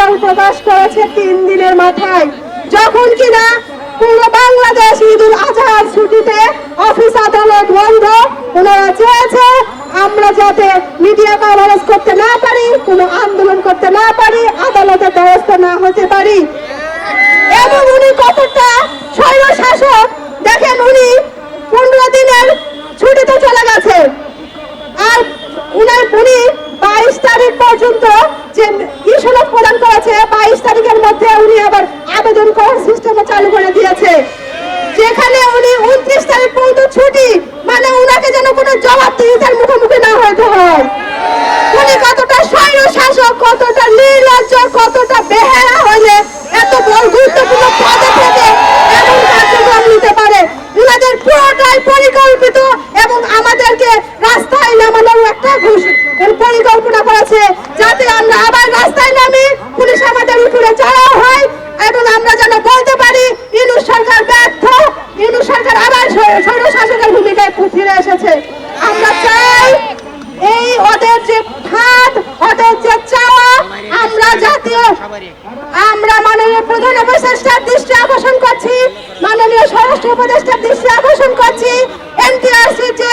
প্রকাশ করেছে তিন দিনের মাথায়। যখন কিনা পুরো বাংলাদেশ ঈদুল আজহার ছুটিতে অফিস আদালত বন্ধ, ওনারা চেয়েছে আমরা যাতে মিডিয়া কভারেজ করতে না পারি, কোনো আন্দোলন করতে না পারি, আদালতের ব্যবস্থা না হতে পারি এবং উনি কতটা স্বৈর শাসক দেখেন উনি পনেরো দিনের ছুটিতে চলে গেছে আর উনার উনি বাইশ তারিখ পর্যন্ত যে ইসনক প্রদান করেছে বাইশ তারিখের মধ্যে উনি আবার আবেদন করার সিস্টেম চালু করে দিয়েছে। যেখানে উনি উনত্রিশ তারিখ পর্যন্ত ছুটি মানে উনাকে যেন কোনো জবাবদিহিতার মুখোমুখি না হতে হয়। উনি কতটা স্বৈর শাসক, কতটা নির্লজ্জ, কতটা হলে এত বড় গুরুত্বপূর্ণ পদে থেকে এমন কার্যক্রম নিতে পারে। উনাদের পুরোটাই পরিকল্পিত এবং আমাদেরকে রাস্তায় নামানোর একটা ঘোষ- পরিকল্পনা করেছে যাতে আমরা আবার রাস্তায় নামি পুলিশ আমাদের উপরে চড়াও হয় এবং আমরা যেন বলতে পারি ইনু সরকার ব্যর্থ ইনু সরকার আবার স্বৈর শাসকের ভূমিকায় ফিরে এসেছে আমরা চাই এই ওদের যে ফাঁদ ওদের যে চাওয়া আমরা জাতীয় আমরা মাননীয় প্রধান উপদেষ্টার দৃষ্টি আকর্ষণ করছি মাননীয় স্বরাষ্ট্র উপদেষ্টার দৃষ্টি আকর্ষণ করছি। এনটিআরসি যে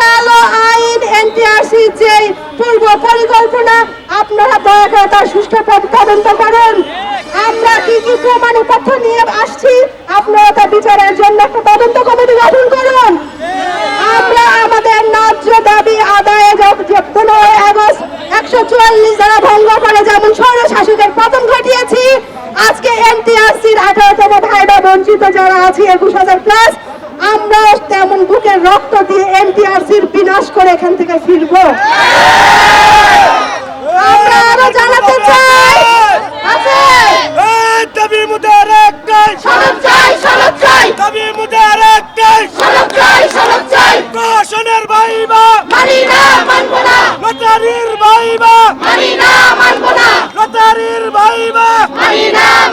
কালো আইন এনটিআরসি যে পূর্ব পরিকল্পনা, আপনারা দয়া করে তার সুষ্ঠু তদন্ত করুন। যারা আছি একুশ হাজার প্লাস আমরা তেমন বুকের রক্ত দিয়ে এনটিআরসির বিনাশ করে এখান থেকে ফিরবো। আমরা আরও জানাতে চাই আছে? চাই চাই। ভাইবা। না।